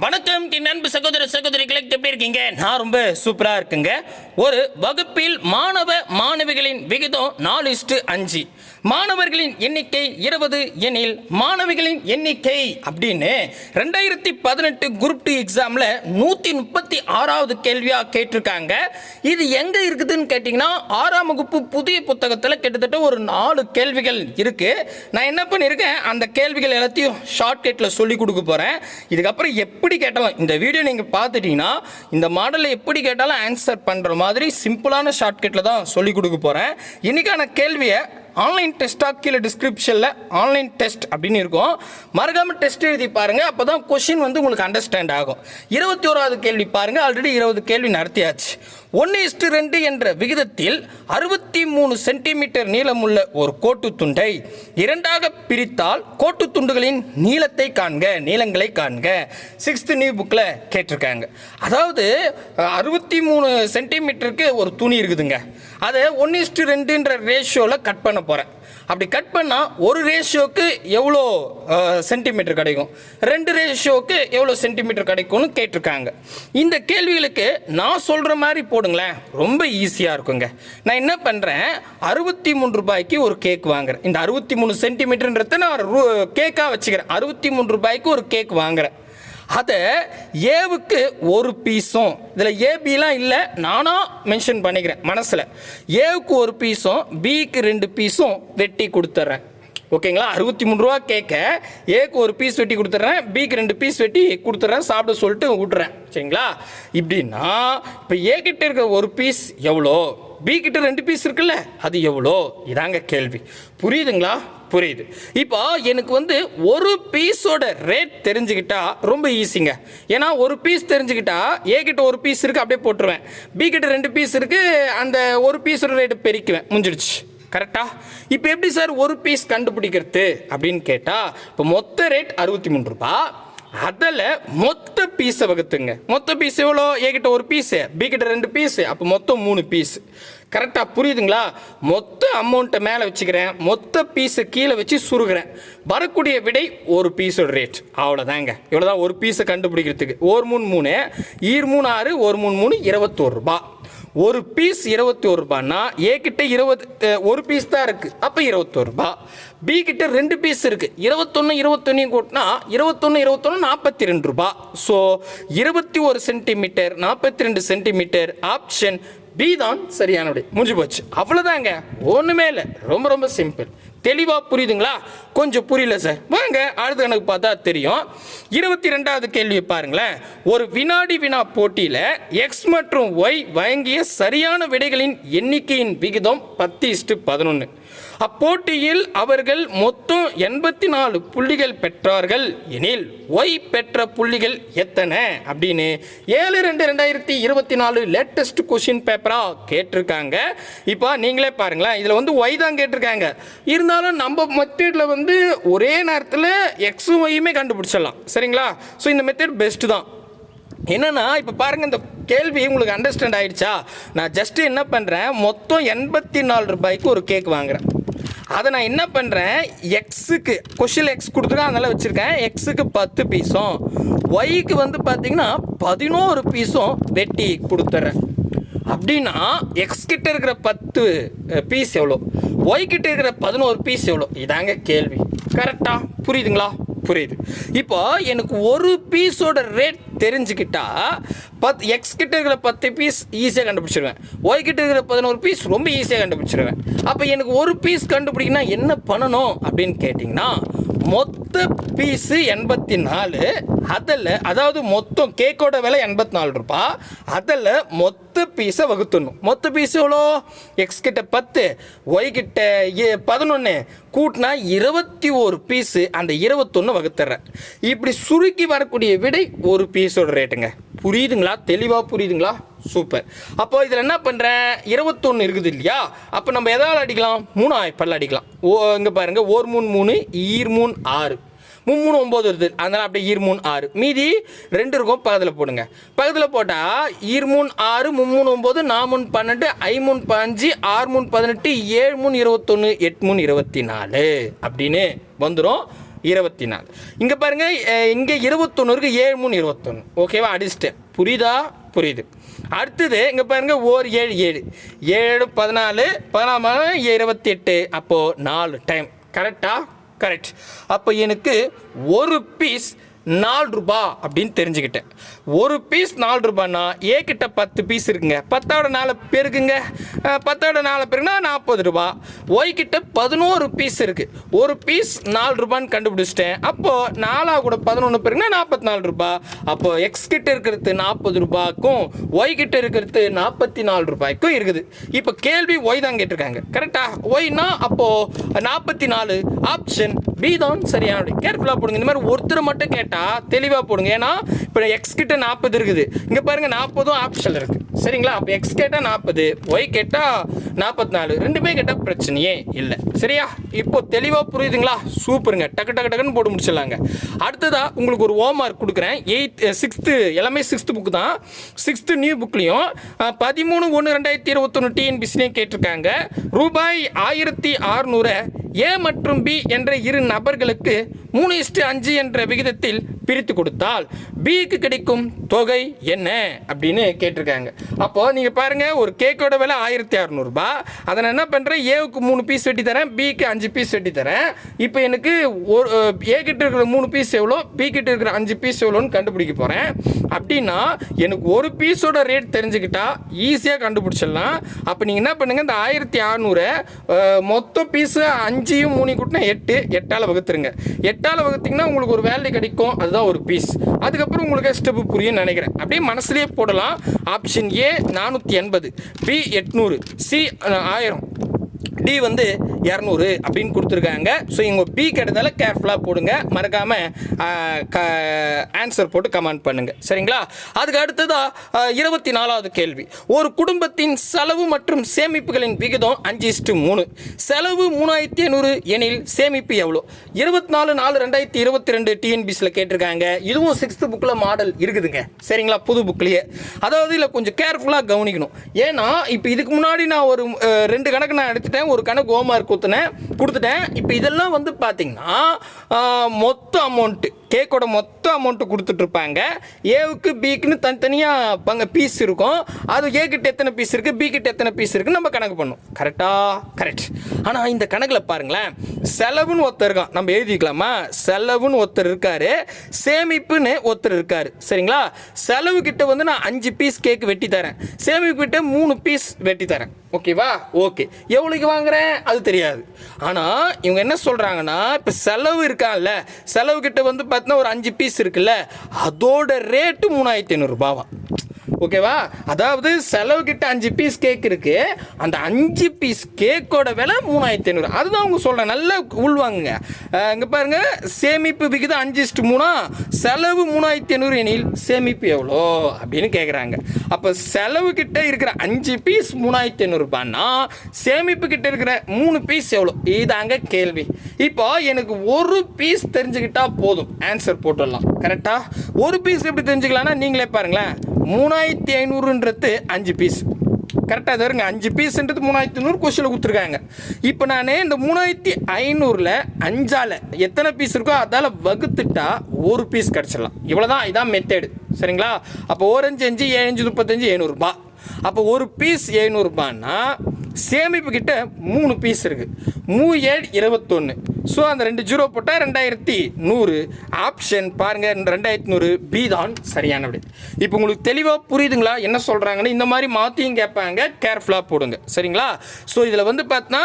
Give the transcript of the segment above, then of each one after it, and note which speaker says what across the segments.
Speaker 1: வணக்கம் என் அன்பு சகோதர சகோதரிகளை எப்படி இருக்கீங்க? நான் ரொம்ப சூப்பராக இருக்குங்க. ஒரு வகுப்பில் மாணவ மாணவிகளின் விகிதம் நாலு இஸ்டு அஞ்சு. மாணவர்களின் எண்ணிக்கை இருபது எனில் மாணவிகளின் எண்ணிக்கை அப்படின்னு ரெண்டாயிரத்தி பதினெட்டு குரூப் டூ எக்ஸாமில் நூற்றி முப்பத்தி ஆறாவது கேள்வியாக கேட்டிருக்காங்க. இது எங்கே இருக்குதுன்னு கேட்டிங்கன்னா ஆறாம் வகுப்பு புதிய புத்தகத்தில் கிட்டத்தட்ட ஒரு நாலு கேள்விகள் இருக்குது நான் என்ன பண்ணியிருக்கேன் அந்த கேள்விகள் எல்லாத்தையும் ஷார்ட்கட்டில் சொல்லி கொடுக்க போகிறேன் இதுக்கப்புறம் எப்படி கேட்டாலும் இந்த வீடியோ நீங்கள் பார்த்துட்டீங்கன்னா இந்த மாடலில் எப்படி கேட்டாலும் ஆன்சர் பண்ணுற மாதிரி சிம்பிளான ஷார்ட்கட்டில் தான் சொல்லிக் கொடுக்க போகிறேன் இன்னைக்கான கேள்வியை ஆன்லைன் டெஸ்ட்டாக கீழே டிஸ்கிரிப்ஷனில் ஆன்லைன் டெஸ்ட் அப்படின்னு இருக்கும். மறக்காமல் டெஸ்ட் எழுதி பாருங்கள் அப்போ தான் கொஷின் வந்து உங்களுக்கு அண்டர்ஸ்டாண்ட் ஆகும். இருபத்தி ஓராவது கேள்வி பாருங்கள் ஆல்ரெடி இருபது கேள்வி நடத்தியாச்சு. ஒன்று இஸ்டு ரெண்டு என்ற விகிதத்தில் அறுபத்தி மூணு சென்டிமீட்டர் நீளமுள்ள ஒரு கோட்டு துண்டை இரண்டாக பிரித்தால் கோட்டு துண்டுகளின் நீளத்தை காண்க நீளங்களை காண்க. சிக்ஸ்த் நியூ புக்கில் கேட்டிருக்காங்க. அதாவது அறுபத்தி மூணு சென்டிமீட்டருக்கு ஒரு துணி இருக்குதுங்க. அதை ஒன்று இஸ்டு ரெண்டுன்ற ரேஷியோவில் கட் பண்ண போகிறேன் அப்படி கட் பண்ணால் ஒரு ரேஷியோக்கு எவ்வளோ சென்டிமீட்டர் கிடைக்கும்? ரெண்டு ரேஷியோக்கு எவ்வளோ சென்டிமீட்டர் கிடைக்கும்னு கேட்டிருக்காங்க. இந்த கேள்விகளுக்கு நான் சொல்கிற மாதிரி போடுங்களேன். ரொம்ப ஈஸியாக இருக்குங்க. நான் என்ன பண்ணுறேன் அறுபத்தி மூணு ரூபாய்க்கு ஒரு கேக் வாங்குறேன். இந்த அறுபத்தி மூணு சென்டிமீட்டர்ன்றத நான் கேக்காக வச்சுக்கிறேன். அறுபத்தி மூணு ரூபாய்க்கு ஒரு கேக் வாங்குறேன். அதை ஏவுக்கு ஒரு பீஸும். இதில் ஏபிலாம் இல்லை நானாக மென்ஷன் பண்ணிக்கிறேன் மனசில். ஏவுக்கு ஒரு பீஸும் பிக்கு ரெண்டு பீஸும் வெட்டி கொடுத்துட்றேன் ஓகேங்களா? அறுபத்தி மூணு ரூபா கேட்க ஏக்கு ஒரு பீஸ் வெட்டி கொடுத்துட்றேன் பிக்கு ரெண்டு பீஸ் வெட்டி கொடுத்துட்றேன் சாப்பிட சொல்லிட்டு விட்றேன் சரிங்களா? இப்படின்னா இப்போ ஏ இருக்கிற ஒரு பீஸ் எவ்வளோ? பி கிட்ட ரெண்டு பீஸ் இருக்குல்ல அது எவ்வளோ? இதாங்க கேள்வி. புரியுதுங்களா? புரியுது. இப்போ எனக்கு வந்து ஒரு பீஸோட ரேட் தெரிஞ்சுக்கிட்டா ரொம்ப ஈஸிங்க ஏன்னா ஒரு பீஸ் தெரிஞ்சுக்கிட்டா ஏ கிட்ட ஒரு பீஸ் இருக்கு அப்படியே போட்டுருவேன். பி கிட்ட ரெண்டு பீஸ் இருக்கு அந்த ஒரு பீஸோட ரேட்டு பெருக்குவேன். முடிஞ்சிடுச்சு. கரெக்டா இப்போ எப்படி சார் ஒரு பீஸ் கண்டுபிடிக்கிறது அப்படின்னு கேட்டால் இப்போ மொத்த ரேட் அறுபத்தி மூணு ரூபாய் அதில் மொத்த பீஸை வகுத்துங்க. மொத்த பீஸ் எவ்வளோ? ஏகிட்ட ஒரு பீஸு பி கிட்ட ரெண்டு பீஸு அப்போ மொத்தம் மூணு பீஸ் கரெக்டாக புரியுதுங்களா? மொத்த அமௌண்ட்டை மேலே வச்சுக்கிறேன். மொத்த பீஸை கீழே வச்சு சுருகிறேன். வரக்கூடிய விடை ஒரு பீஸோட ரேட் அவ்வளோதாங்க இவ்வளோதான் ஒரு பீஸை கண்டுபிடிக்கிறதுக்கு. ஒரு மூணு மூணு ஈர் மூணு ஆறு ஒரு மூணு மூணு இருபத்தோரு ரூபா. ஒரு பீஸ் இருபத்தி ஒரு ரூபான்னா ஏ கிட்ட இருபது ஒரு பீஸ் தான் இருக்குது அப்போ இருபத்தோரு ரூபா. பி கிட்ட ரெண்டு பீஸ் இருக்குது இருபத்தொன்று இருபத்தொன்னையும் கூட்டினா இருபத்தொன்று இருபத்தொன்று நாற்பத்தி ரெண்டு ரூபா. ஸோ இருபத்தி ஒரு சென்டிமீட்டர் நாற்பத்தி ரெண்டு சென்டிமீட்டர் ஆப்ஷன் பி தான் சரியான விடை முடிஞ்சு போச்சு. அவ்வளோதாங்க ஒன்றுமே இல்லை. ரொம்ப ரொம்ப சிம்பிள் தெளிவாக புரியுதுங்களா? கொஞ்சம் புரியல சார் வாங்க. அடுத்த கணக்கு பார்த்தா தெரியும். இருபத்தி ரெண்டாவது கேள்வியை பாருங்களேன். ஒரு வினாடி வினா போட்டியில் எக்ஸ் மற்றும் ஒய் வழங்கிய சரியான விடைகளின் எண்ணிக்கையின் விகிதம் பத்து இஸ்டு பதினொன்று அப்போட்டியில் அவர்கள் மொத்தம் எண்பத்தி நாலு புள்ளிகள் பெற்றார்கள். எனில் ஒய் பெற்ற புள்ளிகள் எத்தனை? அப்படின்னு ஏழு ரெண்டு ரெண்டாயிரத்தி இருபத்தி நாலு லேட்டஸ்ட் கொஷின் பேப்பரா கேட்டிருக்காங்க. இப்போ நீங்களே பாருங்களேன் இதில் வந்து ஒய் தான் கேட்டிருக்காங்க. இருந்தாலும் நம்ம மெத்தேடில் வந்து ஒரே நேரத்தில் எக்ஸும் ஒய்யுமே கண்டுபிடிச்சிடலாம். சரிங்களா? ஸோ இந்த மெத்தேட் பெஸ்ட்டு தான். என்னன்னா இப்போ பாருங்க இந்த கேள்வி உங்களுக்கு அண்டர்ஸ்டாண்ட் ஆயிடுச்சா? நான் ஜஸ்ட் என்ன பண்ணுறேன் மொத்தம் எண்பத்தி நாலு ரூபாய்க்கு ஒரு கேக் வாங்குறேன். அதை நான் என்ன பண்ணுறேன் எக்ஸுக்கு கொஷில் எக்ஸ் கொடுத்துருக்கேன் அதனால வச்சுருக்கேன். எக்ஸுக்கு பத்து பீஸும் ஒய்க்கு வந்து பார்த்தீங்கன்னா பதினோரு பீஸும் வெட்டி கொடுத்துட்றேன் அப்படின்னா எக்ஸ் கிட்ட இருக்கிற பத்து பீஸ் எவ்வளோ? ஒய் கிட்ட இருக்கிற பதினோரு பீஸ் எவ்வளோ? இதாங்க கேள்வி. கரெக்டாக புரியுதுங்களா? புரியுது. இப்போ எனக்கு ஒரு பீஸோட ரேட் தெரிஞ்சுக்கிட்டா பத் எக்ஸ் கிட்ட இருக்கிற பத்து பீஸ் ஈஸியாக கண்டுபிடிச்சிருவேன். ஒய் கிட்ட இருக்கிற பதினோரு பீஸ் ரொம்ப ஈஸியாக கண்டுபிடிச்சிருவேன். அப்போ எனக்கு ஒரு பீஸ் கண்டுபிடிக்கணும்னா என்ன பண்ணணும் அப்படின்னு கேட்டிங்கன்னா மொத்த பீஸு எண்பத்தி நாலு அதில் அதாவது மொத்தம் கேக்கோட விலை எண்பத்தி நாலு ரூபாய் அதில் மொத்த பீஸை வகுத்துடணும். மொத்த பீஸ் எவ்வளோ? எக்ஸ் கிட்ட பத்து ஒய் கிட்ட பதினொன்று கூட்டினா இருபத்தி ஒரு பீஸு அந்த இருபத்தொன்று வகுத்துறேன். இப்படி சுருக்கி வரக்கூடிய விடை ஒரு பீஸோட ரேட்டுங்க புரியுதுங்களா? தெளிவாக புரியுதுங்களா? சூப்பர். அப்போ இதில் என்ன பண்ணுறேன் இருபத்தொன்று இருக்குது இல்லையா? அப்போ நம்ம எதால் அடிக்கலாம்? மூணு பல்ல அடிக்கலாம். ஓ இங்கே பாருங்கள் ஓர் மூணு மூணு ஈர் மூணு ஆறு. மும்மூணு ஒம்பது வருது. அதனால் அப்படியே ஈர் மூணு ஆறு. மீதி ரெண்டு இருக்கும். பக்கத்தில் போடுங்க. பக்கத்தில் போட்டால் ஈர் மூணு ஆறு மும்மூணு ஒம்பது நாமூணு பன்னெண்டு ஐமூணு பதினஞ்சு ஆறு மூணு பதினெட்டு ஏழு மூணு இருபத்தொன்று எட்டு மூணு இருபத்தி நாலு அப்படின்னு வந்துடும் இருபத்தி நாலு இங்கே பாருங்கள் இங்கே இங்கே இருக்குது ஏழு மூணு இருபத்தொன்று ஓகேவா? அடிச்சிட்டேன். புரியுதா? புரியுது. அடுத்தது இங்கே பாருங்க ஓர் ஏழு ஏழு. ஏழு பதினாலு பதினாலு இருபத்தி எட்டு அப்போது நாலு டைம் கரெக்டாக கரெக்ட் அப்போ எனக்கு ஒரு பீஸ் நாலு ரூபா அப்படின்னு தெரிஞ்சுக்கிட்டேன். ஒரு பீஸ் நாலு ரூபான்னா ஏ கிட்ட பத்து பீஸ் இருக்குங்க. பத்தோட நாலு பேருக்குங்க. பத்தோட நாலு பேருக்குன்னா நாற்பது ரூபா. ஒய் கிட்ட பதினோரு பீஸ் இருக்கு. ஒரு பீஸ் நாலு ரூபான்னு கண்டுபிடிச்சிட்டேன். அப்போ நாலா கூட பதினொன்று பேருக்குன்னா நாற்பத்தி நாலு ரூபா. அப்போ எக்ஸ் கிட்ட இருக்கிறது நாற்பது ரூபாய்க்கும் ஒய் கிட்ட இருக்கிறது நாற்பத்தி நாலு ரூபாய்க்கும் இருக்குது. இப்போ கேள்வி ஒய் தான் கேட்டிருக்காங்க. கரெக்டா ஒய்னா அப்போ நாற்பத்தி நாலு ஆப்ஷன் பி தான் சரியான கேர்ஃபுல்லாக போடுங்க. இந்த மாதிரி ஒருத்தர் மட்டும் கேட்டால் தெளிவாக போடுங்க. ஏன்னா இப்போ எக்ஸ் கிட்ட நாற்பது இருக்குது. இங்கே பாருங்க நாற்பதும் ஆப்ஷன் இருக்கு. சரிங்களா? அப்போ எக்ஸ் கேட்டால் நாற்பது ஒய் கேட்டால் நாற்பத்தி நாலு ரெண்டுமே கேட்டால் பிரச்சனையே இல்லை. சரியா? இப்போ தெளிவாக புரியுதுங்களா? சூப்பருங்க. டக்கு டக்கு டக்குன்னு போட்டு முடிச்சிடலாங்க. அடுத்ததாக உங்களுக்கு ஒரு ஹோம் மார்க் கொடுக்குறேன். எயித் சிக்ஸ்த்து எல்லாமே சிக்ஸ்த்து புக்கு தான். சிக்ஸ்த்து நியூ புக்லேயும் பதிமூணு ஒன்று ரெண்டாயிரத்தி இருபத்தொன்று டிஎன்பிசிலையும் கேட்டிருக்காங்க. ரூபாய் ஆயிரத்தி அறுநூறை ஏ மற்றும் பி என்ற இரு நபர்களுக்கு மூணு இஸ்டு அஞ்சு என்ற விகிதத்தில் பிரித்து கொடுத்தால் பிக்கு கிடைக்கும் தொகை என்ன அப்படின்னு கேட்டிருக்காங்க. அப்போது நீங்கள் பாருங்கள் ஒரு கேக்கோட விலை ஆயிரத்தி அறநூறுபா. அதை நான் என்ன பண்ணுறேன் ஏவுக்கு மூணு பீஸ் வெட்டி தரேன் பிக்கு அஞ்சு பீஸ் வெட்டி தரேன். இப்போ எனக்கு ஒரு ஏ கிட்ட இருக்கிற மூணு பீஸ் எவ்வளோ? பி கிட்ட இருக்கிற அஞ்சு பீஸ் எவ்வளோன்னு கண்டுபிடிக்க போகிறேன் அப்படின்னா எனக்கு ஒரு பீஸோட ரேட் தெரிஞ்சுக்கிட்டா ஈஸியாக கண்டுபிடிச்சிடலாம். அப்போ நீங்கள் என்ன பண்ணுங்கள் இந்த ஆயிரத்தி அறநூறு மொத்த பீஸு அஞ்சையும் மூணு கூட்டினா எட்டு. எட்டால் வகுத்துருங்க. எட்டால் வகுத்தீங்கன்னா உங்களுக்கு ஒரு வேல்யூ கிடைக்கும். அது அதுதான் ஒரு பீஸ் அதுக்கப்புறம் உங்களுக்கு ஸ்டெப்பு புரியும் நினைக்கிறேன். அப்படியே மனசுலேயே போடலாம். ஆப்ஷன் ஏ நானூற்றி எண்பது. பி எட்நூறு. சி ஆயிரம். டி வந்து இரநூறு அப்படின்னு கொடுத்துருக்காங்க. ஸோ இவங்க பி கேட்டதால கேர்ஃபுல்லாக போடுங்க. மறக்காமல் ஆன்சர் போட்டு கமெண்ட் பண்ணுங்கள் சரிங்களா? அதுக்கு அடுத்ததாக இருபத்தி நாலாவது கேள்வி. ஒரு குடும்பத்தின் செலவு மற்றும் சேமிப்புகளின் விகிதம் அஞ்சு இஸ்டு மூணு. செலவு மூணாயிரத்தி ஐநூறு எனில் சேமிப்பு எவ்வளோ? இருபத்தி நாலு நாலு ரெண்டாயிரத்தி இருபத்தி ரெண்டு டிஎன்பிசியில் கேட்டிருக்காங்க. இதுவும் சிக்ஸ்த்து புக்கில் மாடல் இருக்குதுங்க. சரிங்களா? புது புக்லேயே அதாவது இதில் கொஞ்சம் கேர்ஃபுல்லாக கவனிக்கணும். ஏன்னா இப்போ இதுக்கு முன்னாடி நான் ஒரு ரெண்டு கணக்கு நான் எடுத்துட்டேன். ஒரு கணக்கு ஹோம்ஒர்க் கொடுத்துனேன் கொடுத்துட்டேன். இப்போ இதெல்லாம் வந்து பார்த்திங்கன்னா மொத்த அமௌண்ட்டு கேக்கோட மொத்த அமௌண்ட்டு கொடுத்துட்ருப்பாங்க. ஏவுக்கு பிக்குன்னு தனித்தனியாக பங்க பீஸ் இருக்கும். அது ஏ கிட்ட எத்தனை பீஸ் இருக்குது பி கிட்ட எத்தனை பீஸ் இருக்குன்னு நம்ம கணக்கு பண்ணும். கரெக்டாக கரெக்ட் ஆனால் இந்த கணக்கில் பாருங்களேன். செலவுன்னு ஒருத்தர் இருக்கான். நம்ம எழுதிக்கலாமா? செலவுன்னு ஒருத்தர் இருக்காரு. சேமிப்புன்னு ஒருத்தர் இருக்காரு. சரிங்களா? செலவு கிட்ட வந்து நான் அஞ்சு பீஸ் கேக்கு வெட்டி தரேன். சேமிப்பு கிட்ட மூணு பீஸ் வெட்டி தரேன். ஓகேவா? ஓகே. எவ்வளோக்கு வாங்குறேன்? அது தெரியாது. ஆனால் இவங்க என்ன சொல்கிறாங்கன்னா இப்போ செலவு இருக்கான்ல செலவு கிட்ட வந்து பார்த்தீங்கன்னா ஒரு அஞ்சு பீஸ் இருக்குல்ல அதோட ரேட்டு மூணாயிரத்தி ஐநூறுரூபாவா ஓகேவா? அதாவது செலவு கிட்ட அஞ்சு பீஸ் கேக் இருக்கு. அந்த அஞ்சு பீஸ் கேக்கோட விலை மூணாயிரத்தி ஐநூறு. அதுதான் அவங்க சொல்கிறேன் நல்லா உள்வாங்குங்க இங்கே பாருங்க. சேமிப்பு விகிதம் அஞ்சு இஸ்டு மூணா. செலவு மூணாயிரத்தி ஐநூறு எனில் சேமிப்பு எவ்வளோ அப்படின்னு கேட்குறாங்க அப்போ செலவு கிட்ட இருக்கிற அஞ்சு பீஸ் மூணாயிரத்தி ஐநூறுபான்னா சேமிப்பு கிட்ட இருக்கிற மூணு பீஸ் எவ்வளோ? இதாங்க கேள்வி. இப்போ எனக்கு ஒரு பீஸ் தெரிஞ்சுக்கிட்டா போதும். ஆன்சர் போட்டுடலாம். கரெக்டாக ஒரு பீஸ் எப்படி தெரிஞ்சுக்கலாம்னா நீங்களே பாருங்களேன். மூணாயிரத்தி ஐநூறுன்றது அஞ்சு பீஸ் கரெக்டாக அது வருங்க அஞ்சு பீஸ்ன்றது மூணாயிரத்தி ஐநூறு கொஸ்டினில் கொடுத்துருக்காங்க. இப்போ நான் இந்த மூணாயிரத்தி ஐநூறில் அஞ்சால் எத்தனை பீஸ் இருக்கோ அதால் வகுத்துட்டா ஒரு பீஸ் கிடச்சிடலாம். இவ்வளோ தான் இதான் மெத்தேடு சரிங்களா? அப்போ ஓரஞ்சு அஞ்சு ஏழஞ்சு முப்பத்தஞ்சு எழுநூறுபா. அப்போ ஒரு பீஸ் எழுநூறுபான்னா சேமிப்பு கிட்ட மூணு பீஸ் இருக்குது மூ ஏழு இருபத்தொன்று ஸோ அந்த ரெண்டு ஜீரோ போட்டால் ரெண்டாயிரத்தி நூறு. ஆப்ஷன் பாருங்கள் ரெண்டாயிரத்தி நூறு பி தான் சரியான விடை. இப்போ உங்களுக்கு தெளிவாக புரியுதுங்களா? என்ன சொல்கிறாங்கன்னு இந்த மாதிரி மாற்றியும் கேட்பாங்க. கேர்ஃபுல்லாக போடுங்க. சரிங்களா? ஸோ இதில் வந்து பார்த்தீங்கன்னா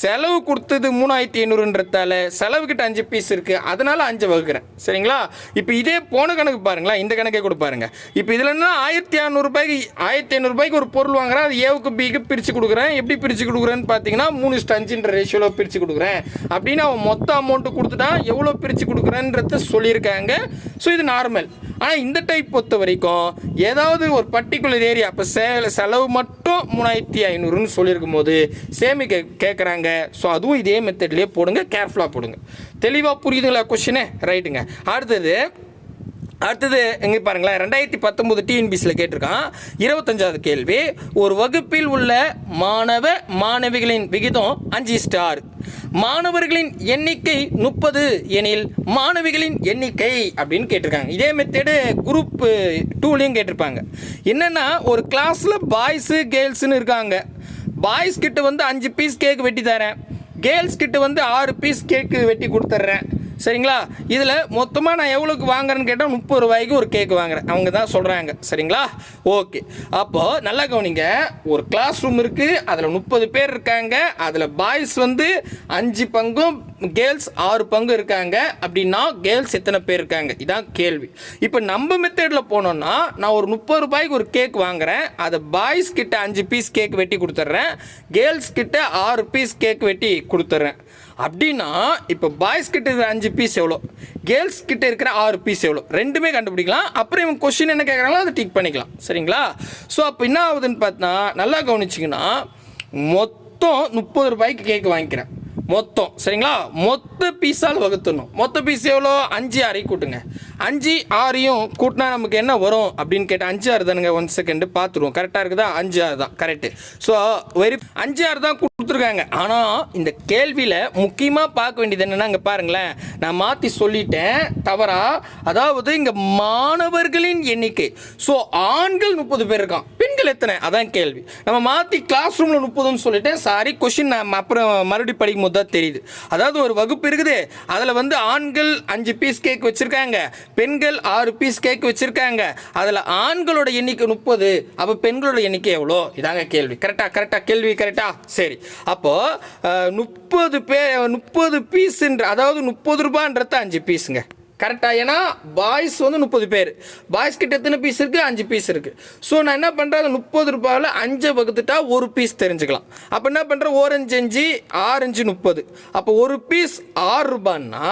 Speaker 1: செலவு கொடுத்தது மூணாயிரத்தி ஐநூறுன்றதால செலவு கிட்ட அஞ்சு பீஸ் இருக்குது அதனால் அஞ்சு வகுக்கிறேன். சரிங்களா? இப்போ இதே போன கணக்கு பாருங்களா இந்த கணக்கே கூட பாருங்கள் இப்போ இதில் என்ன ஆயிரத்தி அறநூறுபாய்க்கு ஆயிரத்தி ஐநூறுபாய்க்கு ஒரு பொருள் வாங்குறேன். அது ஏவுக்கு பிக்கு பிரித்து கொடுக்குறேன். எப்படி பிரித்து கொடுக்குறேன்னு பார்த்தீங்கன்னா மூணு ஸ்டஞ்சுன்ற ரேஷியோவில் பிரித்து கொடுக்குறேன். அப்படின்னு மொத்த அமௌண்ட்டு கொடுத்துட்டான் எவ்வளோ பிரித்து கொடுக்குறேன்றத சொல்லியிருக்காங்க. ஸோ இது நார்மல் ஆனால் இந்த டைப் பொறுத்த வரைக்கும் ஏதாவது ஒரு பர்டிகுலர் ஏரியா இப்போ சே செலவு மட்டும் மூணாயிரத்தி ஐநூறுன்னு சொல்லியிருக்கும் போது சேமிக்க கேட்குறாங்க ஸோ அதுவும் இதே மெத்தட்லேயே போடுங்க கேர்ஃபுல்லாக போடுங்க. தெளிவாக புரியுதுங்களா கொஷினு ரைட்டுங்க அடுத்தது அடுத்தது எங்கே பாருங்களேன். ரெண்டாயிரத்தி பத்தொம்போது டிஎன்பிசியில் கேட்டிருக்கான். இருபத்தஞ்சாவது கேள்வி. ஒரு வகுப்பில் உள்ள மாணவ மாணவிகளின் விகிதம் அஞ்சு ஸ்டார் மாணவர்களின் எண்ணிக்கை முப்பது எனில் மாணவிகளின் எண்ணிக்கை அப்படின்னு கேட்டிருக்காங்க. இதே மெத்தேடு குரூப் டூலையும் கேட்டிருப்பாங்க. என்னென்னா ஒரு கிளாஸில் பாய்ஸு கேர்ள்ஸுன்னு இருக்காங்க. பாய்ஸ் கிட்ட வந்து அஞ்சு பீஸ் கேக் வெட்டி தரேன். கேர்ள்ஸ் கிட்ட வந்து ஆறு பீஸ் கேக்கு வெட்டி கொடுத்துட்றேன். சரிங்களா? இதில் மொத்தமாக நான் எவ்வளோக்கு வாங்குறேன்னு கேட்டால் முப்பது ரூபாய்க்கு ஒரு கேக் வாங்குறேன். அவங்க தான் சொல்கிறாங்க சரிங்களா? ஓகே. அப்போது நல்லா கவனிங்க. ஒரு கிளாஸ் ரூம் இருக்குது அதில் முப்பது பேர் இருக்காங்க. அதில் பாய்ஸ் வந்து அஞ்சு பங்கும் கேர்ள்ஸ் ஆறு பங்கு இருக்காங்க. அப்படின்னா கேர்ள்ஸ் எத்தனை பேர் இருக்காங்க? இதான் கேள்வி. இப்போ நம்ம மெத்தடில் போனோம்னா நான் ஒரு முப்பது ரூபாய்க்கு ஒரு கேக் வாங்குறேன். அதை பாய்ஸ் கிட்ட அஞ்சு பீஸ் கேக் வெட்டி கொடுத்துட்றேன். கேர்ள்ஸ் கிட்ட ஆறு பீஸ் கேக் வெட்டி கொடுத்துட்றேன். அப்படின்னா இப்போ பாய்ஸ் கிட்ட இருக்கிற அஞ்சு பீஸ் எவ்வளோ? கேர்ள்ஸ் கிட்ட இருக்கிற ஆறு பீஸ் எவ்வளோ? ரெண்டுமே கண்டுபிடிக்கலாம். அப்புறம் இவங்க கொஸ்டின் என்ன கேட்குறாங்களோ அதை டிக் பண்ணிக்கலாம். சரிங்களா? ஸோ அப்போ என்ன ஆகுதுன்னு பார்த்தா நல்லா கவனிச்சிங்கன்னா மொத்தம் முப்பது ரூபாய்க்கு கேக் வாங்கிக்கிறேன். மொத்தம் சரிங்களா? மொத்த பீஸால் வகுத்துடணும். மொத்த பீஸ் எவ்வளோ? அஞ்சு ஆறையும் கூட்டுங்க. அஞ்சு ஆறையும் கூட்டினா நமக்கு என்ன வரும் அப்படின்னு கேட்டால் அஞ்சு ஆறு தானுங்க. ஒன் செகண்டு பார்த்துருவோம் கரெக்டாக இருக்குதா? அஞ்சு ஆறு தான். கரெக்டு ஸோ வெரி அஞ்சு ஆறு தான் கொடுத்துருக்காங்க. ஆனால் இந்த கேள்வியில் முக்கியமாக பார்க்க வேண்டியது என்னென்னா இங்கே பாருங்களேன். நான் மாற்றி சொல்லிட்டேன். தவறா? அதாவது இங்கே மாணவர்களின் எண்ணிக்கை. ஸோ ஆண்கள் முப்பது பேர் இருக்கான். பெண்கள் எத்தனை? அதான் கேள்வி. நம்ம மாற்றி கிளாஸ் ரூமில் முப்பதுன்னு சொல்லிட்டேன். சாரி கொஷின் நான் அப்புறம் மறுபடியும் படிக்கும் போது தான் தெரியுது. அதாவது ஒரு வகுப்பு இருக்குது அதில் வந்து ஆண்கள் அஞ்சு பீஸ் கேக் வச்சுருக்காங்க பெண்கள் ஆறு பீஸ் கேக் வச்சுருக்காங்க. அதில் ஆண்களோட எண்ணிக்கை முப்பது அப்போ பெண்களோட எண்ணிக்கை எவ்வளோ? இதாங்க கேள்வி. கரெக்டாக கரெக்டாக கேள்வி கரெக்டாக சரி. அப்போது முப்பது பே முப்பது பீஸுன்ற அதாவது முப்பது ரூபான்றது அஞ்சு பீஸுங்க கரெக்டாக ஏன்னா பாய்ஸ் வந்து முப்பது பேர். பாய்ஸ் கிட்ட எத்தனை பீஸ் இருக்குது அஞ்சு பீஸ் இருக்குது ஸோ நான் என்ன பண்ணுறேன் அந்த முப்பது ரூபாயில் அஞ்சை வகுத்துட்டா ஒரு பீஸ் தெரிஞ்சுக்கலாம். அப்போ என்ன பண்ணுறேன் ஓரஞ்சு அஞ்சு ஆரஞ்சு முப்பது. அப்போ ஒரு பீஸ் ஆறு ரூபான்னா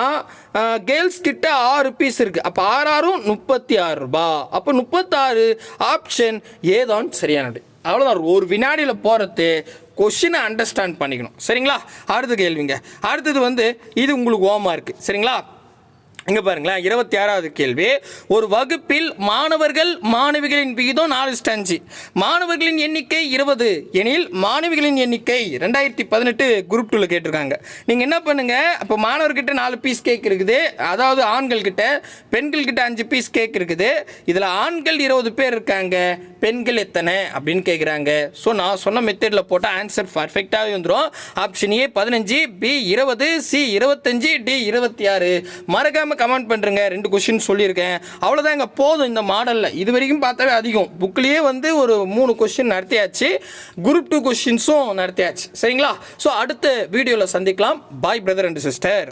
Speaker 1: கேர்ள்ஸ் கிட்ட ஆறு பீஸ் இருக்குது அப்போ ஆறு ஆறும் முப்பத்தி ஆறு ரூபா. அப்போ முப்பத்தாறு ஆப்ஷன் ஏதான் சரியானது. அவ்வளோதான் ஒரு வினாடியில் போகிறது கொஷினை அண்டர்ஸ்டாண்ட் பண்ணிக்கணும். சரிங்களா? அடுத்த கேள்விங்க. அடுத்தது வந்து இது உங்களுக்கு ஓமா இருக்குது சரிங்களா? இங்க பாருங்களேன் இருபத்தி ஆறாவது கேள்வி. ஒரு வகுப்பில் மாணவர்கள் மாணவிகளின் விகிதம் நாலு ஸ்டஞ்சு மாணவர்களின் எண்ணிக்கை இருபது. எனில் மாணவிகளின் எண்ணிக்கை ரெண்டாயிரத்தி பதினெட்டு குரூப் டூவில் கேட்டிருக்காங்க. நீங்கள் என்ன பண்ணுங்க அப்போ மாணவர்கிட்ட நாலு பீஸ் கேக் இருக்குது. அதாவது ஆண்கள் கிட்ட பெண்கள் கிட்ட அஞ்சு பீஸ் கேக் இருக்குது. இதில் ஆண்கள் இருபது பேர் இருக்காங்க. பெண்கள் எத்தனை அப்படின்னு கேட்குறாங்க ஸோ நான் சொன்ன மெத்தடில் போட்டால் ஆன்சர் பர்ஃபெக்டாகவே வந்துடும் ஆப்ஷன் ஏ பதினஞ்சு பி இருபது சி இருபத்தஞ்சு டி இருபத்தி ஆறு. மறக்காமல் கமெண்ட் பண்ணுறங்க ரெண்டு கொஷின் சொல்லியிருக்கேன். அவ்வளோதாங்க போதும் இந்த மாடலில் இது வரைக்கும் பார்த்தாவே அதிகம். புக்லேயே வந்து ஒரு மூணு கொஷின் நடத்தியாச்சு. குரூப் டூ கொஷின்ஸும் நடத்தியாச்சு. சரிங்களா? ஸோ அடுத்த வீடியோவில் சந்திக்கலாம். பாய் பிரதர் அண்ட் சிஸ்டர்